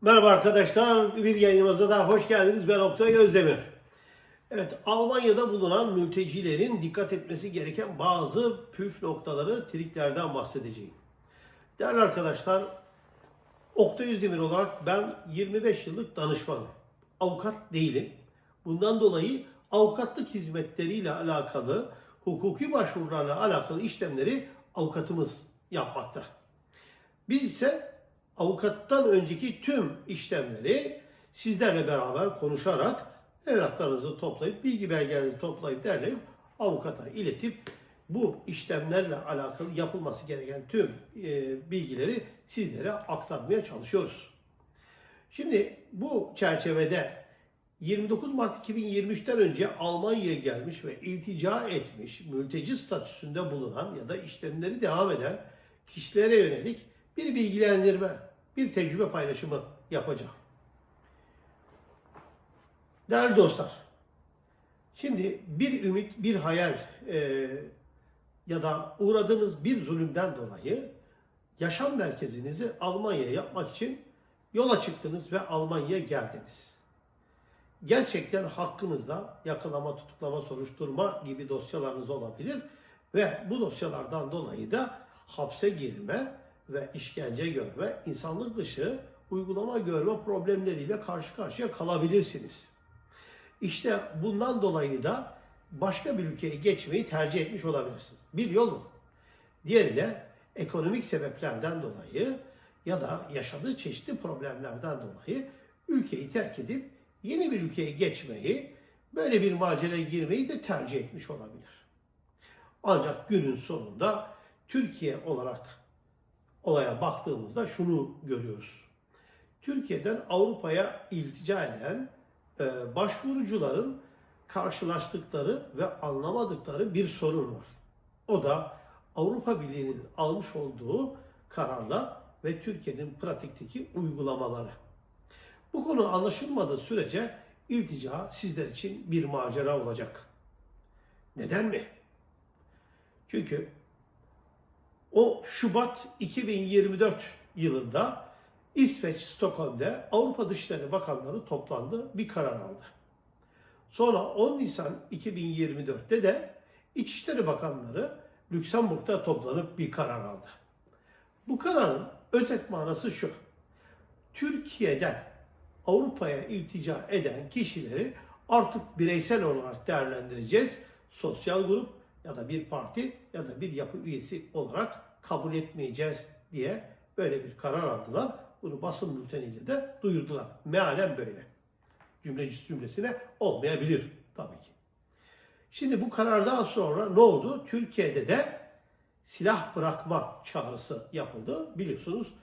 Merhaba arkadaşlar, bir yayınımıza daha hoş geldiniz. Ben Oktay Özdemir. Evet, Almanya'da bulunan mültecilerin dikkat etmesi gereken bazı püf noktaları, triklerden bahsedeceğim. Değerli arkadaşlar, Oktay Özdemir olarak ben 25 yıllık danışmanım. Avukat değilim. Bundan dolayı avukatlık hizmetleriyle alakalı, hukuki başvurularla alakalı işlemleri avukatımız yapmakta. Biz ise avukattan önceki tüm işlemleri sizlerle beraber konuşarak evraklarınızı toplayıp, bilgi belgelerinizi toplayıp derleyip avukata iletip bu işlemlerle alakalı yapılması gereken tüm e, bilgileri sizlere aktarmaya çalışıyoruz. Şimdi bu çerçevede 29 Mart 2023'ten önce Almanya'ya gelmiş ve iltica etmiş, mülteci statüsünde bulunan ya da işlemleri devam eden kişilere yönelik bir bilgilendirme, bir tecrübe paylaşımı yapacağım. Değerli dostlar, şimdi bir ümit, bir hayal e, ya da uğradığınız bir zulümden dolayı yaşam merkezinizi Almanya'ya yapmak için yola çıktınız ve Almanya'ya geldiniz. Gerçekten hakkınızda yakalama, tutuklama, soruşturma gibi dosyalarınız olabilir ve bu dosyalardan dolayı da hapse girme ve işkence görme, insanlık dışı uygulama görme problemleriyle karşı karşıya kalabilirsiniz. İşte bundan dolayı da başka bir ülkeye geçmeyi tercih etmiş olabilirsiniz. Bir yol mu? Diğeri de ekonomik sebeplerden dolayı ya da yaşadığı çeşitli problemlerden dolayı ülkeyi terk edip yeni bir ülkeye geçmeyi, böyle bir maceraya girmeyi de tercih etmiş olabilir. Ancak günün sonunda Türkiye olarak olaya baktığımızda şunu görüyoruz. Türkiye'den Avrupa'ya iltica eden e, başvurucuların karşılaştıkları ve anlamadıkları bir sorun var. O da Avrupa Birliği'nin almış olduğu kararlar ve Türkiye'nin pratikteki uygulamaları. Bu konu anlaşılmadığı sürece iltica sizler için bir macera olacak. Neden mi? Çünkü o Şubat 2024 yılında İsveç Stockholm'de Avrupa Dışişleri Bakanları toplandı, bir karar aldı. Sonra 10 Nisan 2024'te de İçişleri Bakanları Lüksemburg'da toplanıp bir karar aldı. Bu kararın özet manası şu. Türkiye'den Avrupa'ya iltica eden kişileri artık bireysel olarak değerlendireceğiz. Sosyal grup ya da bir parti ya da bir yapı üyesi olarak kabul etmeyeceğiz diye böyle bir karar aldılar. Bunu basın bülteniyle de duyurdular. Mealen böyle. Cümleci cümlesine olmayabilir tabii ki. Şimdi bu karardan sonra ne oldu? Türkiye'de de silah bırakma çağrısı yapıldı. Biliyorsunuz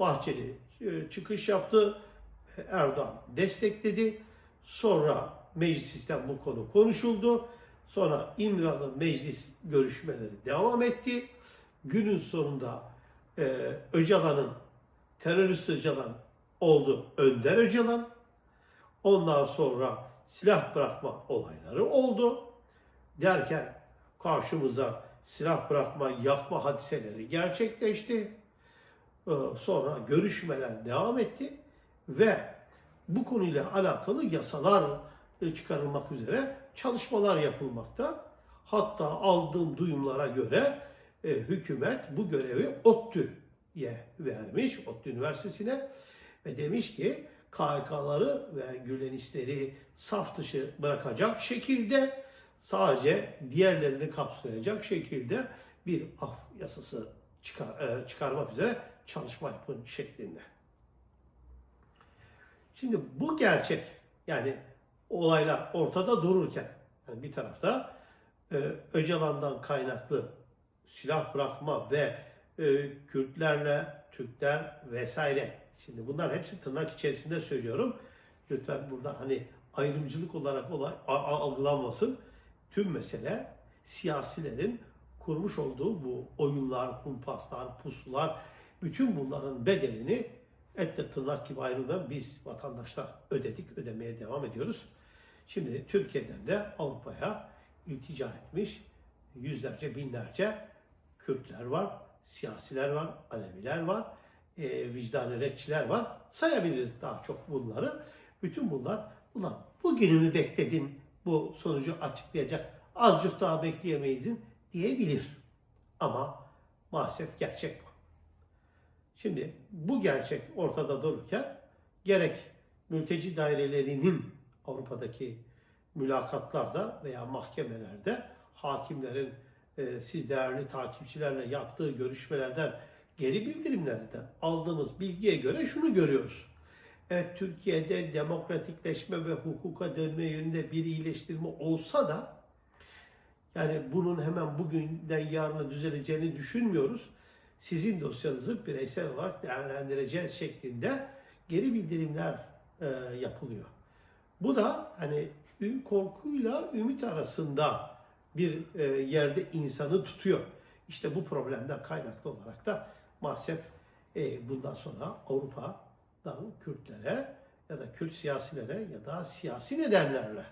Bahçeli e, çıkış yaptı. Erdoğan destekledi. Sonra meclisten bu konu konuşuldu. Sonra İmralı meclis görüşmeleri devam etti. Günün sonunda e, Öcalan'ın, terörist Öcalan oldu Önder Öcalan. Ondan sonra silah bırakma olayları oldu. Derken karşımıza silah bırakma, yakma hadiseleri gerçekleşti. Ee, Sonra görüşmeler devam etti ve bu konuyla alakalı yasalar çıkarılmak üzere çalışmalar yapılmakta. Hatta aldığım duyumlara göre e, hükümet bu görevi ODTÜ'ye vermiş, ODTÜ Üniversitesi'ne ve demiş ki KHK'ları ve Gülenistleri saf dışı bırakacak şekilde sadece diğerlerini kapsayacak şekilde bir af yasası çıkar, e, çıkarmak üzere çalışma yapın şeklinde. Şimdi bu gerçek yani olaylar ortada dururken yani bir tarafta e, Öcalan'dan kaynaklı silah bırakma ve e, Kürtlerle Türkler vesaire. Şimdi bunlar hepsi tırnak içerisinde söylüyorum. Lütfen burada hani ayrımcılık olarak olay, algılanmasın. Tüm mesele siyasilerin kurmuş olduğu bu oyunlar, kumpaslar, pusular, bütün bunların bedelini etle tırnak gibi ayrılmayan biz vatandaşlar ödedik, ödemeye devam ediyoruz. Şimdi Türkiye'den de Avrupa'ya iltica etmiş yüzlerce, binlerce Kürtler var, siyasiler var, Aleviler var e, vicdanı retçiler var. Sayabiliriz daha çok bunları. Bütün bunlar ulan bugünümü bekledin bu sonucu açıklayacak azıcık daha bekleyemeydin diyebilir. Ama maalesef gerçek bu. Şimdi bu gerçek ortada dururken gerek mülteci dairelerinin Avrupa'daki mülakatlarda veya mahkemelerde hakimlerin e, siz değerli takipçilerle yaptığı görüşmelerden geri bildirimlerinden aldığımız bilgiye göre şunu görüyoruz. Evet Türkiye'de demokratikleşme ve hukuka dönme yönünde bir iyileştirme olsa da yani bunun hemen bugünden yarına düzeleceğini düşünmüyoruz. Sizin dosyanızı bireysel olarak değerlendireceğiz şeklinde geri bildirimler e, yapılıyor. Bu da hani korkuyla ümit arasında bir e, yerde insanı tutuyor. İşte bu problemden kaynaklı olarak da maalesef e, bundan sonra Avrupa'dan Kürtlere ya da Kürt siyasilere ya da siyasi nedenlerle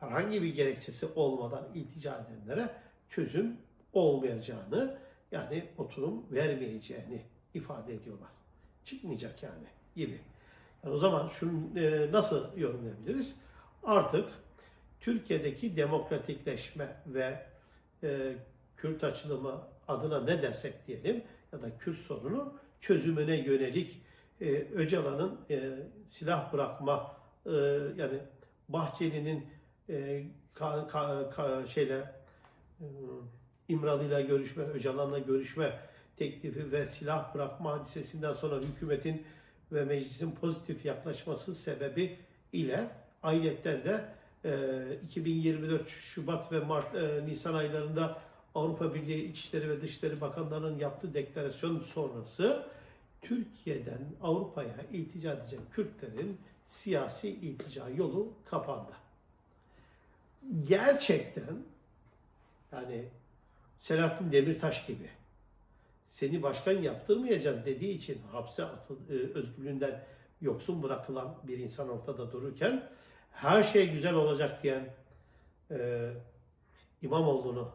herhangi bir gerekçesi olmadan iltica edenlere çözüm olmayacağını yani oturum vermeyeceğini ifade ediyorlar. Çıkmayacak yani gibi. Yani o zaman şunu e, nasıl yorumlayabiliriz? Artık Türkiye'deki demokratikleşme ve e, Kürt açılımı adına ne dersek diyelim ya da Kürt sorunu çözümüne yönelik e, Öcalan'ın e, silah bırakma e, yani Bahçeli'nin e, ka, ka, ka, şeyle e, İmralı'yla görüşme, Öcalan'la görüşme teklifi ve silah bırakma hadisesinden sonra hükümetin ve meclisin pozitif yaklaşması sebebi ile ayrıca de e, 2024 Şubat ve Mart e, Nisan aylarında Avrupa Birliği İçişleri ve Dışişleri Bakanlarının yaptığı deklarasyon sonrası Türkiye'den Avrupa'ya iltica edecek Kürtlerin siyasi iltica yolu kapandı. Gerçekten yani Selahattin Demirtaş gibi seni başkan yaptırmayacağız dediği için hapse atıl, e, özgürlüğünden yoksun bırakılan bir insan ortada dururken her şey güzel olacak diyen e, İmamoğlu'nu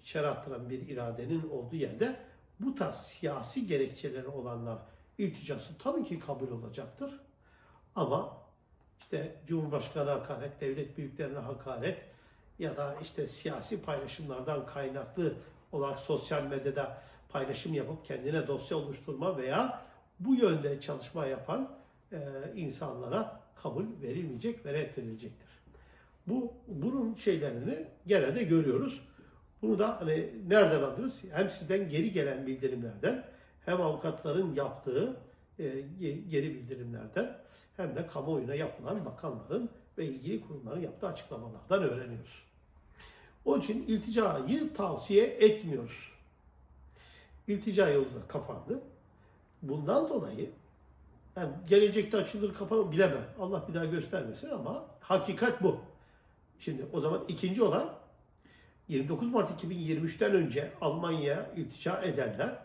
içeri attıran bir iradenin olduğu yerde bu tarz siyasi gerekçeleri olanlar ilticası tabii ki kabul olacaktır. Ama işte Cumhurbaşkanı hakaret, devlet büyüklerine hakaret ya da işte siyasi paylaşımlardan kaynaklı olarak sosyal medyada paylaşım yapıp kendine dosya oluşturma veya bu yönde çalışma yapan e, insanlara kabul verilmeyecek ve reddedilecektir. Bu bunun şeylerini gene de görüyoruz. Bunu da hani nereden alıyoruz? Hem sizden geri gelen bildirimlerden hem avukatların yaptığı e, geri bildirimlerden hem de kamuoyuna yapılan bakanların ve ilgili kurumların yaptığı açıklamalardan öğreniyoruz. Onun için ilticayı tavsiye etmiyoruz. İltica yolu da kapandı. Bundan dolayı yani gelecekte açılır kapanır bilemem. Allah bir daha göstermesin ama hakikat bu. Şimdi o zaman ikinci olan 29 Mart 2023'ten önce Almanya'ya iltica edenler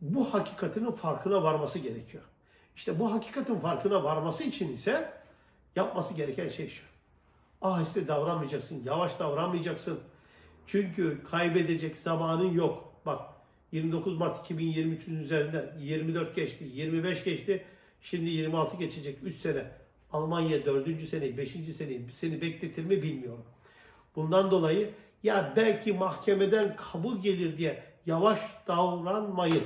bu hakikatinin farkına varması gerekiyor. İşte bu hakikatin farkına varması için ise yapması gereken şey şu. Aheste davranmayacaksın, yavaş davranmayacaksın. Çünkü kaybedecek zamanın yok. Bak 29 Mart 2023'ün üzerinden 24 geçti, 25 geçti. Şimdi 26 geçecek 3 sene. Almanya 4. seneyi, 5. seneyi seni bekletir mi bilmiyorum. Bundan dolayı ya belki mahkemeden kabul gelir diye yavaş davranmayın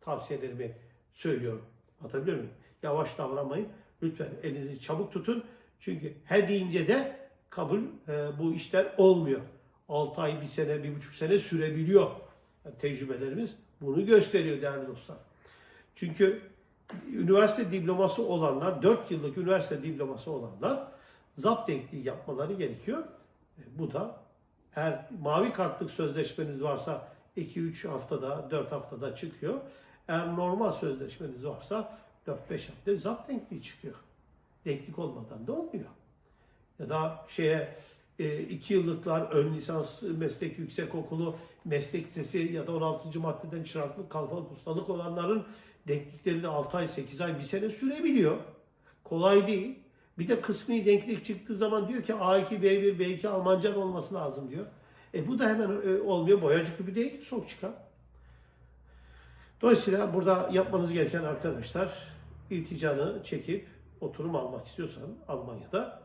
tavsiyelerimi söylüyorum. Anlatabiliyor muyum? Yavaş davranmayın. Lütfen elinizi çabuk tutun. Çünkü he deyince de kabul e, bu işler olmuyor. 6 ay, bir sene, bir buçuk sene sürebiliyor. Yani tecrübelerimiz bunu gösteriyor değerli dostlar. Çünkü üniversite diploması olanlar, 4 yıllık üniversite diploması olanlar zapt denkliği yapmaları gerekiyor. E, bu da eğer mavi kartlık sözleşmeniz varsa 2-3 haftada, 4 haftada çıkıyor. Eğer normal sözleşmeniz varsa 4-5 ayda zapt denkliği çıkıyor. Denklik olmadan da olmuyor. Ya da şeye 2 yıllıklar ön lisans meslek yüksek okulu meslek lisesi ya da 16. maddeden çıraklık kalfalık ustalık olanların denklikleri de 6 ay 8 ay bir sene sürebiliyor. Kolay değil. Bir de kısmi denklik çıktığı zaman diyor ki A2, B1, B2 Almanca olması lazım diyor. E bu da hemen e, olmuyor. Boyacı küpü değil ki soğuk çıkar. Dolayısıyla burada yapmanız gereken arkadaşlar ilticanı çekip oturum almak istiyorsan Almanya'da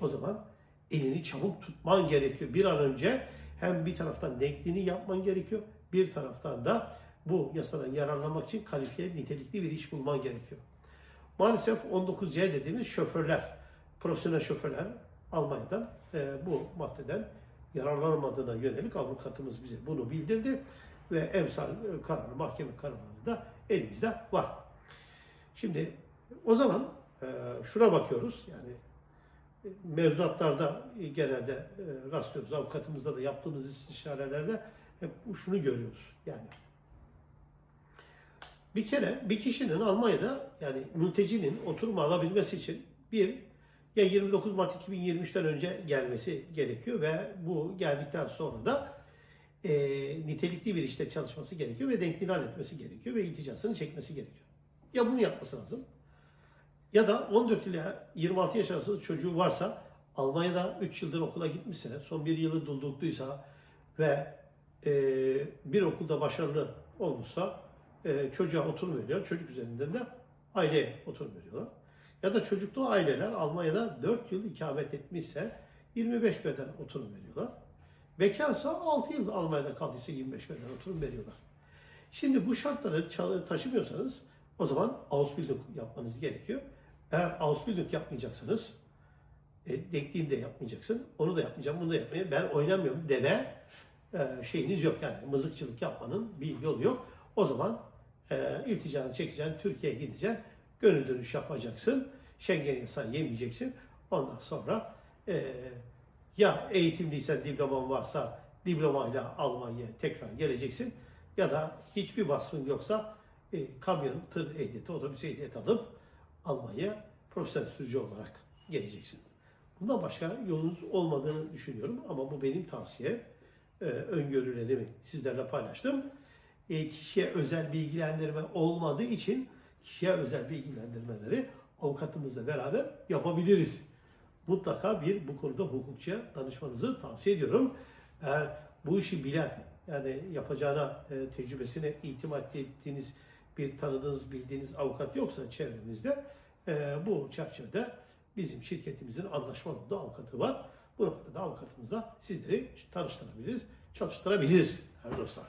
o zaman elini çabuk tutman gerekiyor. Bir an önce hem bir taraftan denkliğini yapman gerekiyor. Bir taraftan da bu yasadan yararlanmak için kalifiye nitelikli bir iş bulman gerekiyor. Maalesef 19C dediğimiz şoförler, profesyonel şoförler Almanya'dan e, bu maddeden yararlanamadığına yönelik avukatımız bize bunu bildirdi ve emsal kararı, mahkeme kararları da elimizde var. Şimdi o zaman e, şuna bakıyoruz yani mevzuatlarda e, genelde e, rastlıyoruz. Avukatımızda da yaptığımız istişarelerde hep şunu görüyoruz. Yani bir kere bir kişinin Almanya'da yani mültecinin oturum alabilmesi için bir ya 29 Mart 2023'ten önce gelmesi gerekiyor ve bu geldikten sonra da e, nitelikli bir işte çalışması gerekiyor ve denkliğini halletmesi gerekiyor ve ilticasını çekmesi gerekiyor. Ya bunu yapması lazım ya da 14 ile 26 yaş arası çocuğu varsa Almanya'da 3 yıldır okula gitmişse, son bir yılı doldurduysa ve e, bir okulda başarılı olmuşsa e, çocuğa oturum veriyor. Çocuk üzerinden de aileye oturum veriyorlar. Ya da çocuklu aileler Almanya'da 4 yıl ikamet etmişse 25 beden oturum veriyorlar. Bekarsa 6 yıl Almanya'da kaldıysa 25 beden oturum veriyorlar. Şimdi bu şartları taşımıyorsanız o zaman Ausbildung yapmanız gerekiyor. Eğer Ausbildung yapmayacaksanız e, denkliğini de yapmayacaksın. Onu da yapmayacağım, bunu da yapmayacağım. Ben oynamıyorum deme e, şeyiniz yok yani. Mızıkçılık yapmanın bir yolu yok. O zaman e, ilticanı çekeceksin, Türkiye'ye gideceksin. Gönül dönüş yapacaksın. Schengen yasağı yemeyeceksin. Ondan sonra e, ya eğitimliysen diploman varsa diplomayla Almanya'ya tekrar geleceksin. Ya da hiçbir vasfın yoksa e, kamyon, tır ehliyeti, otobüs ehliyeti alıp Almanya'ya profesyonel sürücü olarak geleceksin. Bundan başka yolunuz olmadığını düşünüyorum ama bu benim tavsiyem. Ee, öngörülerimi sizlerle paylaştım. Ee, kişiye özel bilgilendirme olmadığı için kişiye özel bilgilendirmeleri avukatımızla beraber yapabiliriz. Mutlaka bir bu konuda hukukçuya danışmanızı tavsiye ediyorum. Eğer bu işi bilen yani yapacağına e, tecrübesine itimat ettiğiniz bir tanıdığınız, bildiğiniz avukat yoksa çevrenizde e, bu çerçevede bizim şirketimizin anlaşmalı olduğu avukatı var. Bu noktada avukatımızla sizleri tanıştırabiliriz, çalıştırabiliriz her dostlar.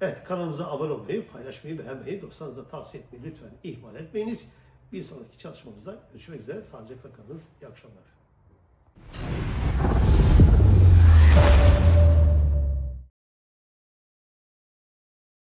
Evet kanalımıza abone olmayı, paylaşmayı, beğenmeyi, dostlarınıza tavsiye etmeyi lütfen ihmal etmeyiniz. Bir sonraki çalışmamızda görüşmek üzere. Sağlıcakla kalınız. İyi akşamlar.